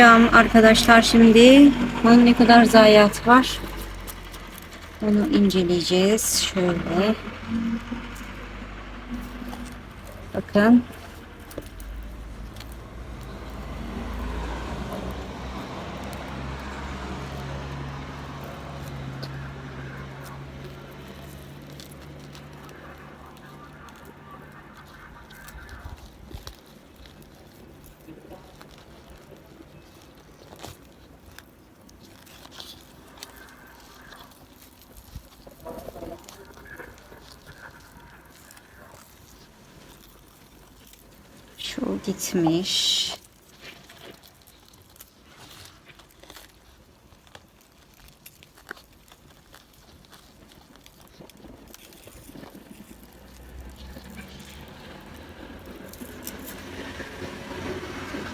bakacağım arkadaşlar şimdi. Bunun ne kadar zayiat var? Onu inceleyeceğiz. Şöyle. Bakın. Şu gitmiş.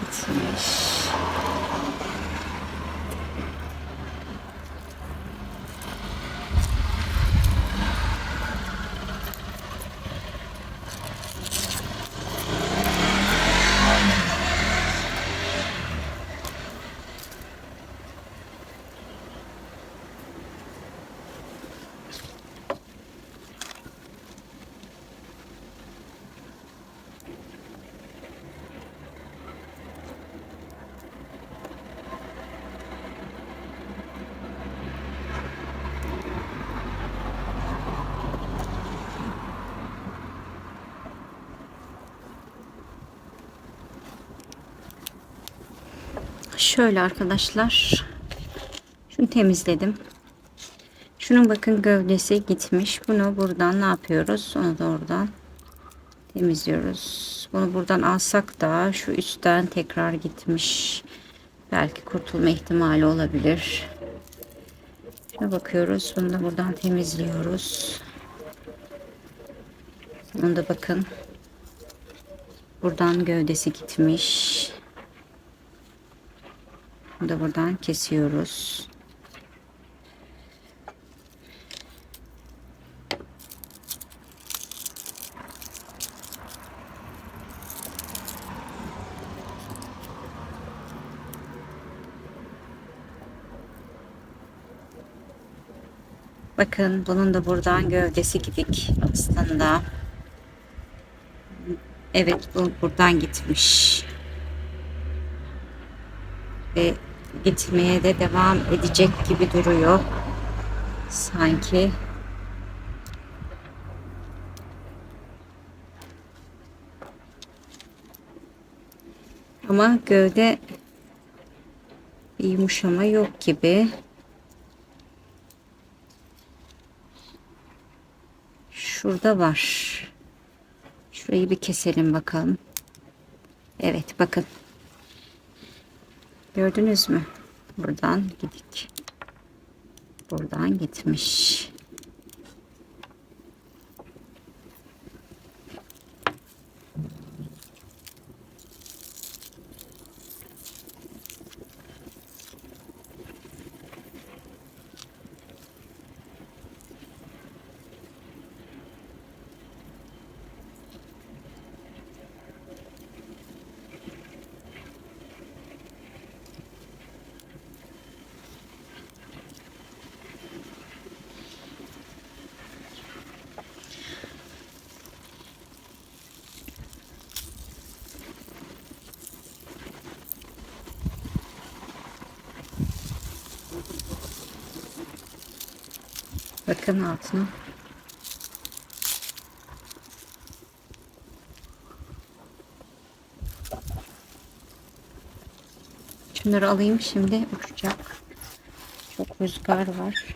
Gitmiş. Şöyle arkadaşlar. Şunu temizledim. Şunun bakın gövdesi gitmiş. Bunu buradan ne yapıyoruz? Onu da oradan temizliyoruz. Bunu buradan alsak da şu üstten tekrar gitmiş. Belki kurtulma ihtimali olabilir. Şuna bakıyoruz. Bunu da buradan temizliyoruz. Bunu da bakın. Buradan gövdesi gitmiş. Bunu da buradan kesiyoruz. Bakın bunun da buradan gövdesi gidik aslında. Evet bu buradan gitmiş. Ve gitmeye de devam edecek gibi duruyor. Sanki. Ama gövde bir yumuşama yok gibi. Şurada var. Şurayı bir keselim bakalım. Evet bakın. Gördünüz mü? Buradan gidik. Buradan gitmiş. Bakın altına. Şunları alayım şimdi uçacak. Çok rüzgar var.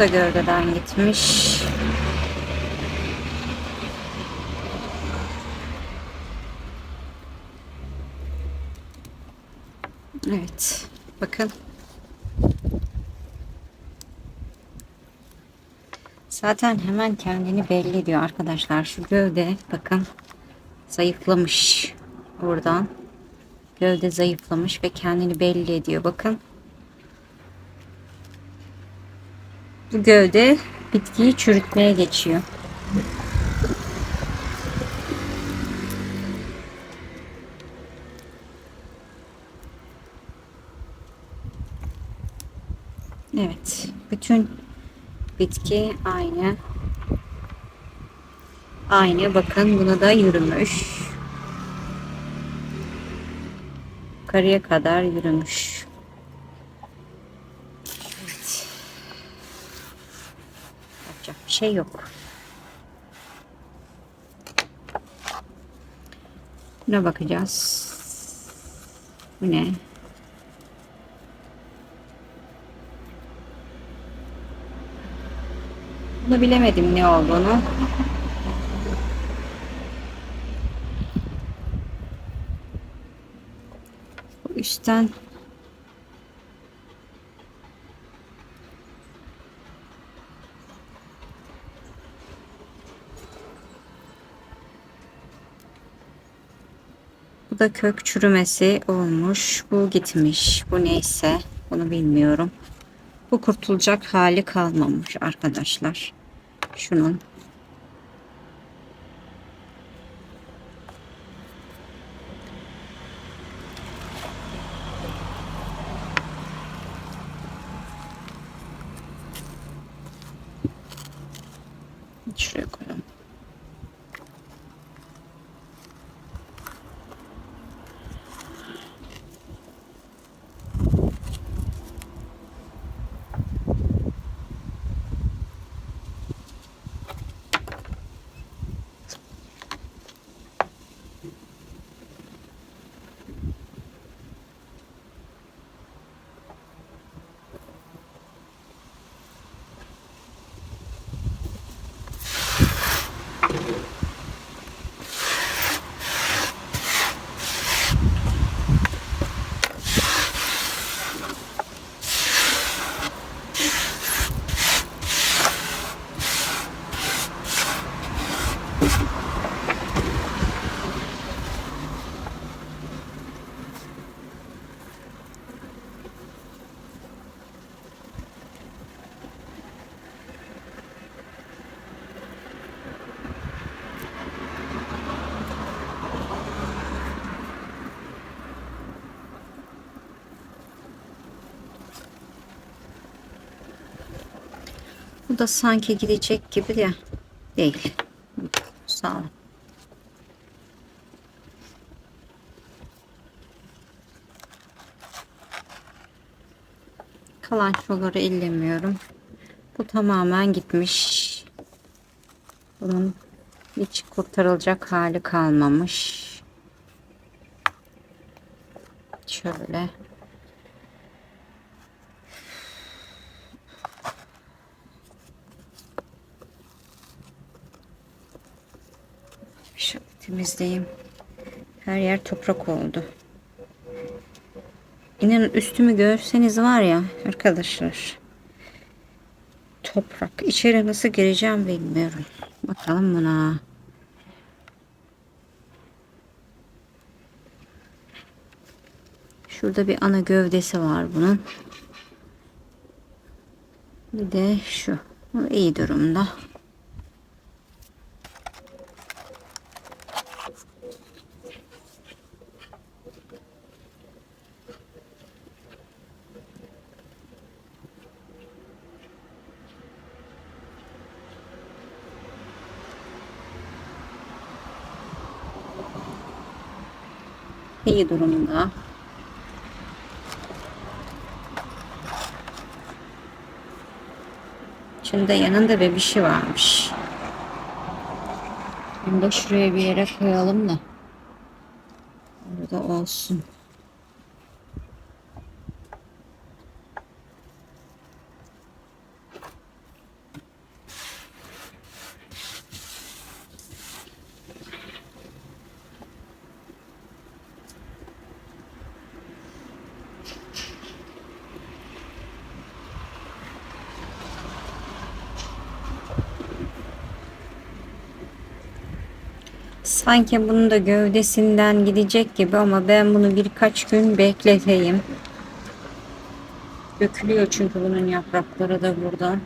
Da gövdeden gitmiş. Evet. Bakın. Zaten hemen kendini belli ediyor arkadaşlar. Şu gövde bakın zayıflamış buradan. Gövde zayıflamış ve kendini belli ediyor. Bakın. Bu gövde bitkiyi çürütmeye geçiyor. Evet. Bütün bitki aynı. Aynı. Bakın buna da yürümüş. Yukarıya kadar yürümüş. Evet. Yapacak bir şey yok. Buna bakacağız. Bu ne? Bunu bilemedim ne olduğunu. Bu üstten Bu da kök çürümesi olmuş. Bu gitmiş. Bu neyse. Bunu bilmiyorum. Bu kurtulacak hali kalmamış arkadaşlar. Şunun. Şuraya koyalım. Bu da sanki gidecek gibi de değil. Sağ olun. Kalan şoları ellemiyorum. Bu tamamen gitmiş. Bunun hiç kurtarılacak hali kalmamış. Şöyle. Temizleyeyim. Her yer toprak oldu. İnanın üstümü görseniz var ya arkadaşlar. Toprak. İçeri nasıl gireceğim bilmiyorum. Bakalım buna. Şurada bir ana gövdesi var bunun. Bir de şu. Bu iyi durumda. İyi durumda. Şimdi yanında bebişi varmış. Bunu da şuraya bir yere koyalım da. Orada olsun. Sanki bunun da gövdesinden gidecek gibi ama ben bunu birkaç gün bekleteyim. Dökülüyor çünkü bunun yaprakları da buradan.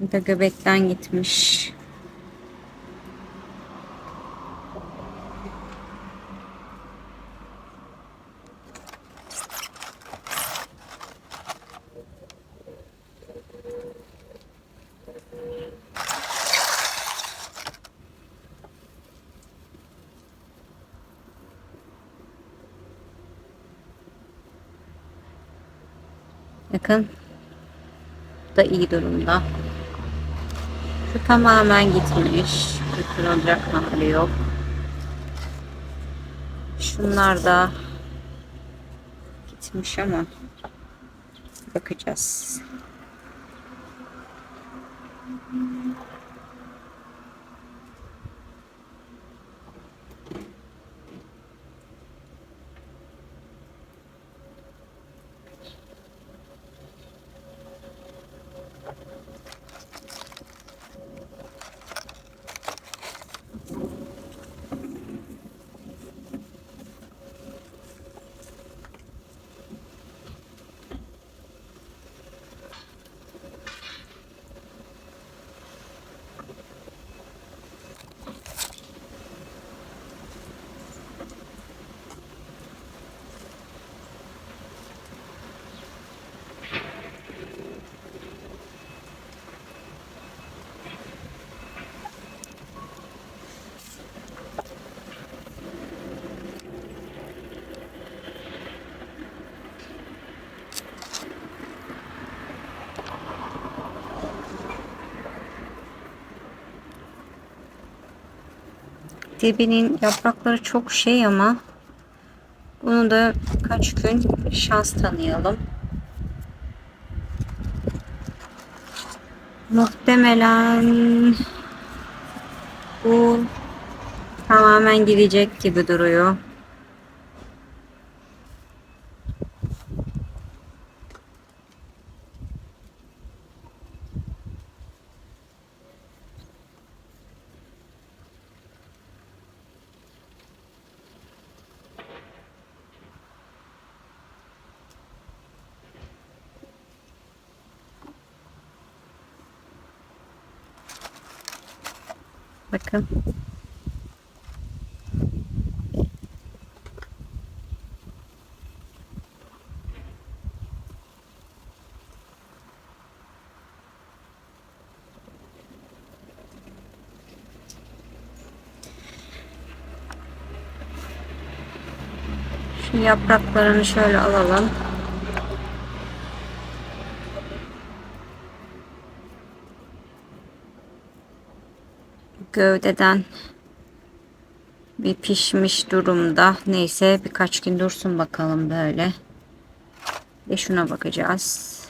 Bu da göbekten gitmiş. Bakın. Bu da iyi durumda. Şu tamamen gitmiş. Kırılacak hali yok. Şunlar da gitmiş ama bakacağız. Dibinin yaprakları çok şey ama bunu da kaç gün şans tanıyalım. Muhtemelen bu tamamen gidecek gibi duruyor. Bakın. Yapraklarını şöyle alalım. Gövdeden bir pişmiş durumda. Neyse birkaç gün dursun bakalım böyle. Ve şuna bakacağız.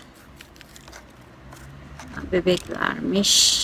Bebek vermiş.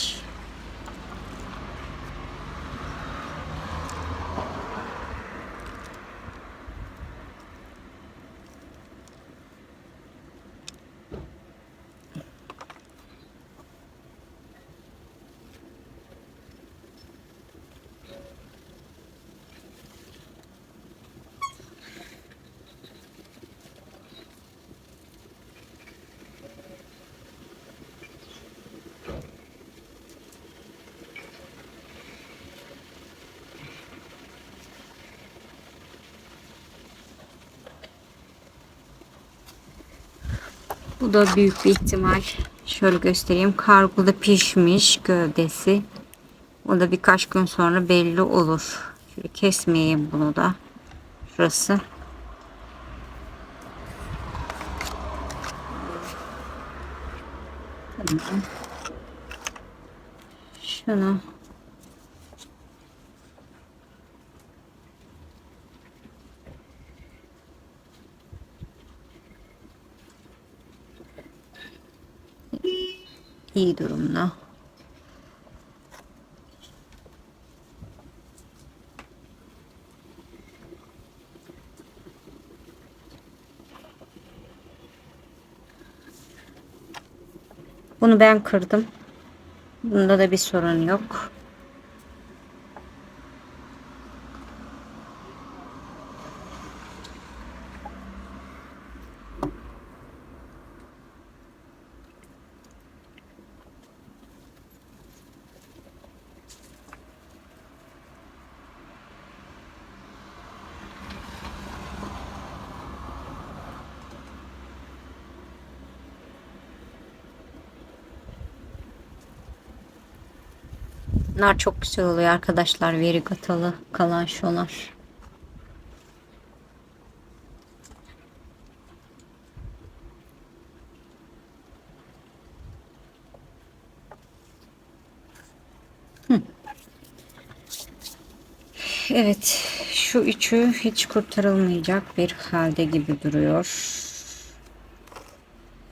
Bu da büyük bir ihtimal. Şöyle göstereyim. Kargoda pişmiş gövdesi. O da birkaç gün sonra belli olur. Şöyle kesmeyeyim bunu da. Şurası. Tamam. Şunu iyi durumda. Bunu ben kırdım. Bunda da bir sorun yok. Bunlar çok güzel oluyor arkadaşlar. Verigatalı kalan şolar. Evet, şu üçü hiç kurtarılmayacak bir halde gibi duruyor.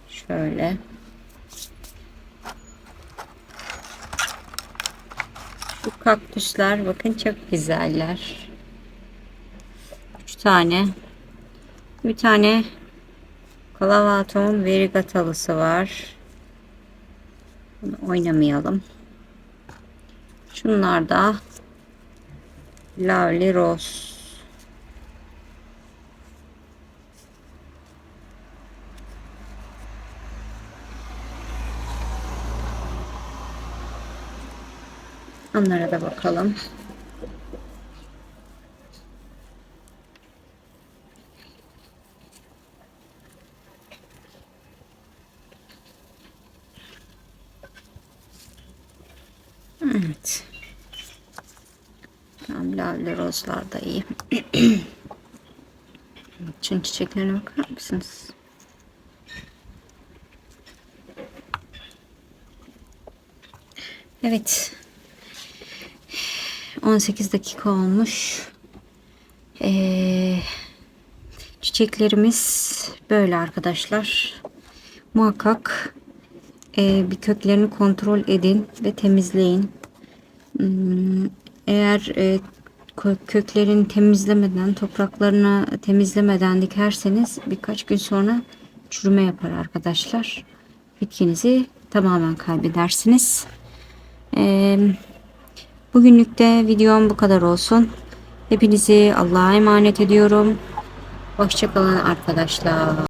Şöyle. Şu kaktüsler bakın çok güzeller. Üç tane. Bir tane Clavatum verigatalısı var. Bunu oynamayalım. Şunlar da Lovely Rose. Onlara da bakalım. Evet. Tamam, lavli rozlar da iyi. Çin çiçeklerine bakar mısınız? Evet. 18 dakika olmuş. Ee, çiçeklerimiz böyle arkadaşlar. Muhakkak e, bir köklerini kontrol edin ve temizleyin. Hmm, Eğer e, kö- köklerini temizlemeden, topraklarını temizlemeden dikerseniz birkaç gün sonra çürüme yapar arkadaşlar. Bitkinizi tamamen kaybedersiniz. Eee Bugünlük de videom bu kadar olsun. Hepinizi Allah'a emanet ediyorum. Hoşçakalın arkadaşlar.